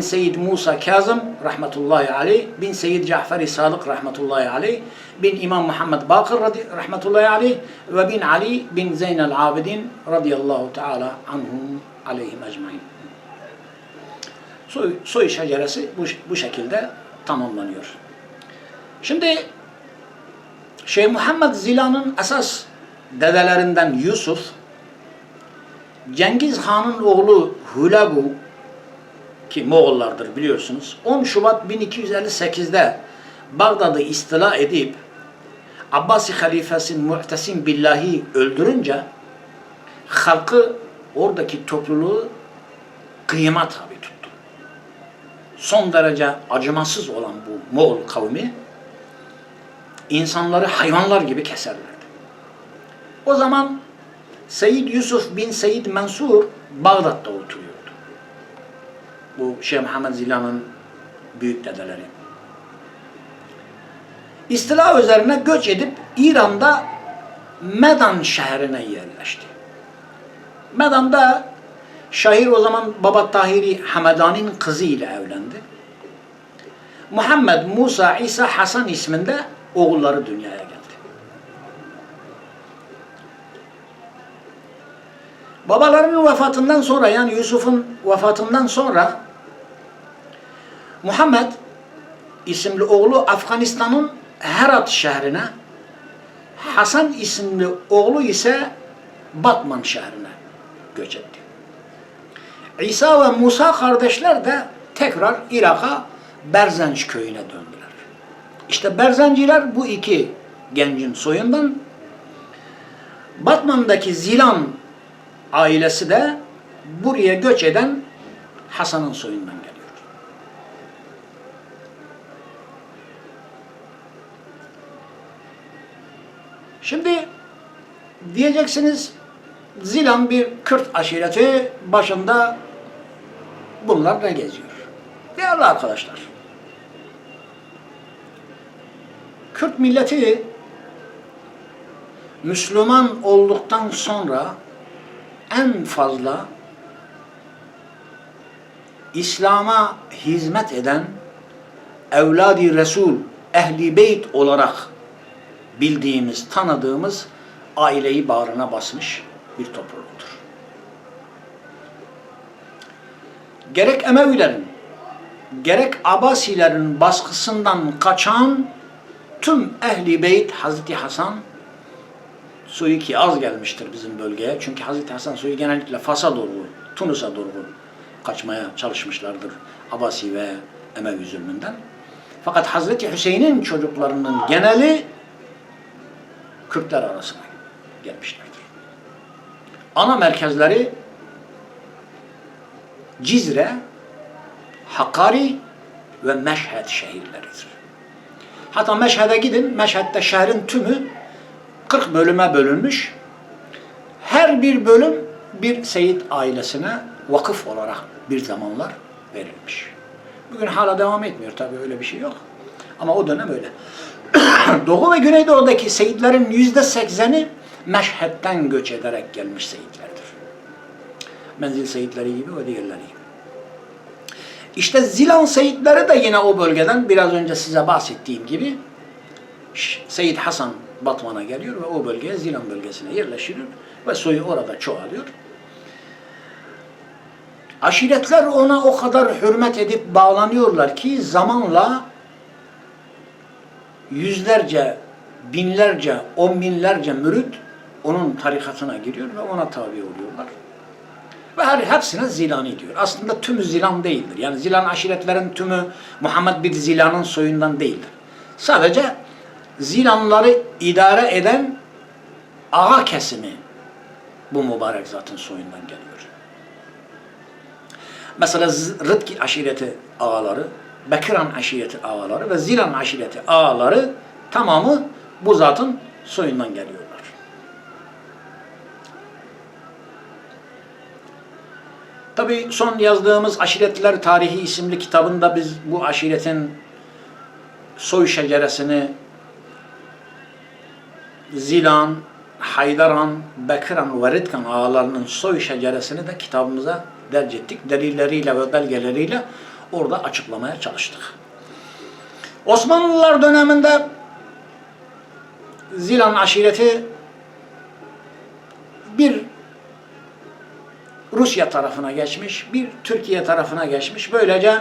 Seyyid Musa Kazım rahmetullahi aleyh, bin Seyyid Cafer-i Sadık rahmetullahi aleyh, bin İmam Muhammed Bakır rahmetullahi aleyh ve bin Ali bin Zeynel Abidin radıyallahu teala anhum aleyhim ecmain. Soy, soy şeceresi bu, bu şekilde tamamlanıyor. Şimdi Şeyh Muhammed Zila'nın esas dedelerinden Yusuf, Cengiz Han'ın oğlu Hulagu ki Moğollardır biliyorsunuz. 10 Şubat 1258'de Bağdat'ı istila edip Abbasi halifesi Mu'tesim Billahi öldürünce halkı oradaki topluluğu kıyıma tabi tuttu. Son derece acımasız olan bu Moğol kavmi insanları hayvanlar gibi keserlerdi. O zaman Seyyid Yusuf bin Seyyid Mansur Bağdat'ta oturuyordu. Bu Şeyh Muhammed Zila'nın büyük dedeleri. İstila üzerine göç edip İran'da Medan şehrine yerleşti. Medan'da şair o zaman Baba Tahiri Hamedani'nin kızı ile evlendi. Muhammed, Musa, İsa, Hasan isminde oğulları dünyaya geldi. Babalarının vefatından sonra yani Yusuf'un vefatından sonra Muhammed isimli oğlu Afganistan'ın Herat şehrine, Hasan isimli oğlu ise Batman şehrine göç etti. İsa ve Musa kardeşler de tekrar Irak'a Berzenç köyüne döndüler. İşte Berzenciler bu iki gencin soyundan Batman'daki Zilan ailesi de buraya göç eden Hasan'ın soyundan geliyor. Şimdi diyeceksiniz Zilan bir Kürt aşireti başında bunlar ne geziyor? Değerli arkadaşlar. Kürt milleti Müslüman olduktan sonra en fazla İslam'a hizmet eden evladi Resul, ehli beyt olarak bildiğimiz, tanıdığımız aileyi bağrına basmış bir topluluktur. Gerek Emevilerin, gerek Abasilerin baskısından kaçan tüm ehli beyt Hazreti Hasan suyu ki az gelmiştir bizim bölgeye. Çünkü Hazreti Hasan suyu genellikle Fas'a doğru, Tunus'a doğru kaçmaya çalışmışlardır Abasi ve Emevi zulmünden. Fakat Hazreti Hüseyin'in çocuklarının geneli Kürtler arasına gelmişlerdir. Ana merkezleri Cizre, Hakkari ve Meşhed şehirleridir. Hatta Meşhed'e gidin, Meşhed'de şehrin tümü 40 bölüme bölünmüş. Her bir bölüm bir Seyit ailesine vakıf olarak bir zamanlar verilmiş. Bugün hala devam etmiyor tabii öyle bir şey yok. Ama o dönem öyle. Doğu ve Güneydoğu'daki Seyitlerin yüzde sekseni Meşhed'den göç ederek gelmiş Seyitlerdir. Menzil Seyitleri gibi ve diğerleri gibi. İşte Zilan Seyitleri de yine o bölgeden biraz önce size bahsettiğim gibi Seyyid Hasan Batman'a geliyor ve o bölgeye Zilan bölgesine yerleşiyor ve soyu orada çoğalıyor. Aşiretler ona o kadar hürmet edip bağlanıyorlar ki zamanla yüzlerce, binlerce, on binlerce mürit onun tarikatına giriyor ve ona tabi oluyorlar. Ve her hepsine Zilani diyor. Aslında tümü Zilan değildir. Yani Zilan aşiretlerin tümü Muhammed bin Zilan'ın soyundan değildir. Sadece Zilanları idare eden ağa kesimi bu mübarek zatın soyundan geliyor. Mesela Rıdki aşireti ağaları, Bekiran aşireti ağaları ve Zilan aşireti ağaları tamamı bu zatın soyundan geliyorlar. Tabi son yazdığımız Aşiretler Tarihi isimli kitabında biz bu aşiretin soy şeceresini Zilan, Haydaran, Bekiran ve Ridkan ağalarının soy şeceresini de kitabımıza derc ettik. Delilleriyle ve belgeleriyle orada açıklamaya çalıştık. Osmanlılar döneminde Zilan aşireti bir Rusya tarafına geçmiş, bir Türkiye tarafına geçmiş. Böylece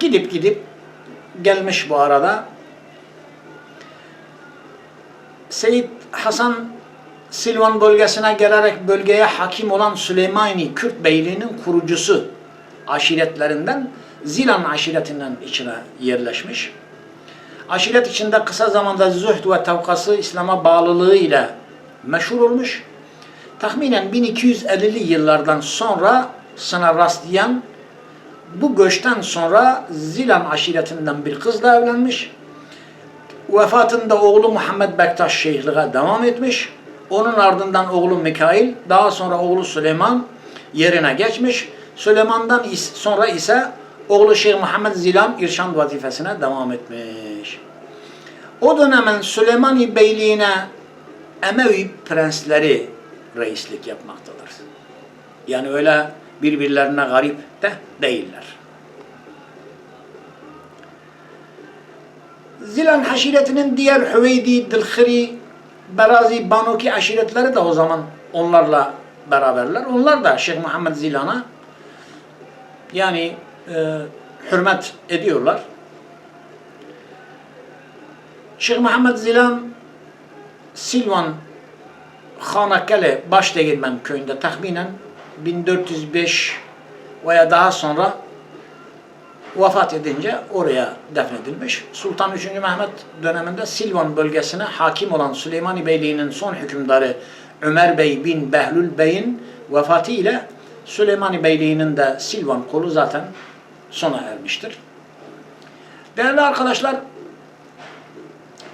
gidip gidip gelmiş bu arada. Seyit Hasan Silvan bölgesine gelerek bölgeye hakim olan Süleymani Kürt Beyliği'nin kurucusu aşiretlerinden Zilan aşiretinden içine yerleşmiş. Aşiret içinde kısa zamanda zühd ve tevkası İslam'a bağlılığı ile meşhur olmuş. Tahminen 1250'li yıllardan sonra sana rastlayan bu göçten sonra Zilan aşiretinden bir kızla evlenmiş. Vefatında oğlu Muhammed Bektaş şeyhliğe devam etmiş. Onun ardından oğlu Mikail, daha sonra oğlu Süleyman yerine geçmiş. Süleyman'dan sonra ise oğlu Şeyh Muhammed Zilan irşan vazifesine devam etmiş. O dönemin Süleymani Beyliğine Emevi prensleri reislik yapmaktadır. Yani öyle birbirlerine garip de değiller. Zilan aşiretinin diğer Hüveydi, Dilhiri, Berazi, Banuki aşiretleri de o zaman onlarla beraberler. Onlar da Şeyh Muhammed Zilan'a yani e, hürmet ediyorlar. Şeyh Muhammed Zilan Silvan Hanakale Başdeğirmen köyünde tahminen 1405 veya daha sonra vefat edince oraya defnedilmiş. Sultan 3. Mehmet döneminde Silvan bölgesine hakim olan Süleymani Beyliği'nin son hükümdarı Ömer Bey bin Behlül Bey'in vefatı ile Süleymani Beyliği'nin de Silvan kolu zaten sona ermiştir. Değerli arkadaşlar,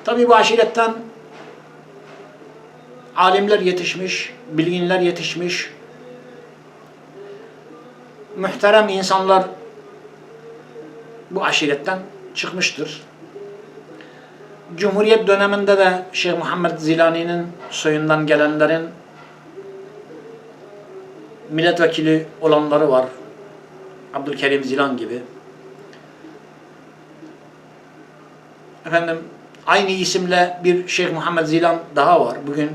tabi bu aşiretten alimler yetişmiş, bilginler yetişmiş, muhterem insanlar bu aşiretten çıkmıştır. Cumhuriyet döneminde de Şeyh Muhammed Zilani'nin soyundan gelenlerin milletvekili olanları var. Abdülkerim Zilan gibi. Efendim aynı isimle bir Şeyh Muhammed Zilan daha var. Bugün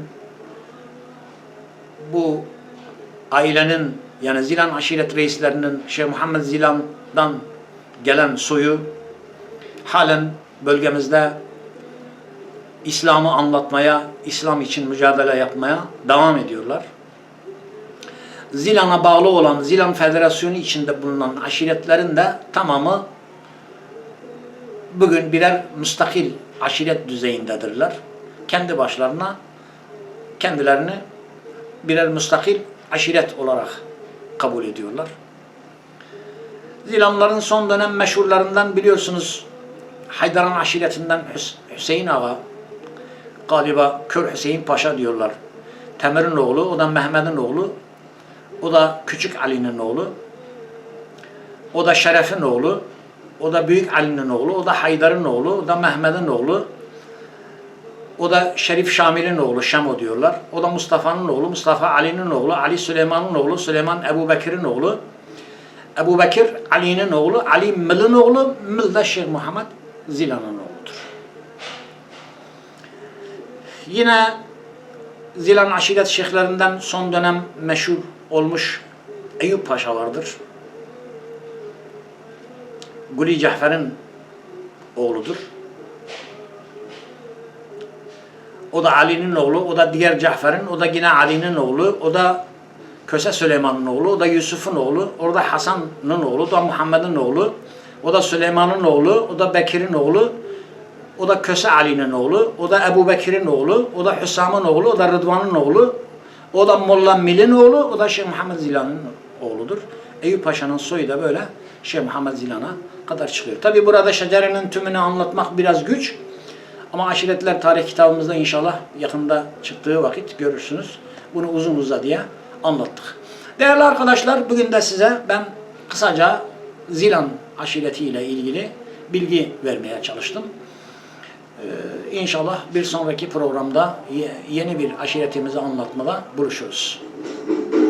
bu ailenin yani Zilan aşiret reislerinin Şeyh Muhammed Zilan'dan gelen soyu halen bölgemizde İslam'ı anlatmaya, İslam için mücadele yapmaya devam ediyorlar. Zilan'a bağlı olan Zilan Federasyonu içinde bulunan aşiretlerin de tamamı bugün birer müstakil aşiret düzeyindedirler. Kendi başlarına kendilerini birer müstakil aşiret olarak kabul ediyorlar. Zilanların son dönem meşhurlarından biliyorsunuz Haydaran aşiretinden Hüs- Hüseyin Ağa galiba Kör Hüseyin Paşa diyorlar. Temir'in oğlu, o da Mehmet'in oğlu. O da Küçük Ali'nin oğlu. O da Şeref'in oğlu. O da Büyük Ali'nin oğlu. O da Haydar'ın oğlu. O da Mehmet'in oğlu. O da Şerif Şamil'in oğlu, Şamo diyorlar. O da Mustafa'nın oğlu, Mustafa Ali'nin oğlu, Ali Süleyman'ın oğlu, Süleyman Ebu Bekir'in oğlu. Ebu Bekir Ali'nin oğlu, Ali Mil'in oğlu, Mil de Şeyh Muhammed Zilan'ın oğludur. Yine Zilan aşiret şeyhlerinden son dönem meşhur olmuş Eyüp Paşa vardır. Guli Cafer'in oğludur. O da Ali'nin oğlu, o da diğer Cafer'in, o da yine Ali'nin oğlu, o da Köse Süleyman'ın oğlu, o da Yusuf'un oğlu, orada Hasan'ın oğlu, o da Muhammed'in oğlu, o da Süleyman'ın oğlu, o da Bekir'in oğlu, o da Köse Ali'nin oğlu, o da Ebu Bekir'in oğlu, o da Hüsam'ın oğlu, o da Rıdvan'ın oğlu, o da Molla Mil'in oğlu, o da Şeyh Muhammed Zilan'ın oğludur. Eyüp Paşa'nın soyu da böyle Şeyh Muhammed Zilan'a kadar çıkıyor. Tabi burada şecerenin tümünü anlatmak biraz güç. Ama aşiretler tarih kitabımızda inşallah yakında çıktığı vakit görürsünüz. Bunu uzun uzadıya anlattık. Değerli arkadaşlar bugün de size ben kısaca Zilan aşiretiyle ilgili bilgi vermeye çalıştım. Ee, inşallah bir sonraki programda yeni bir aşiretimizi anlatmada buluşuruz. Thank.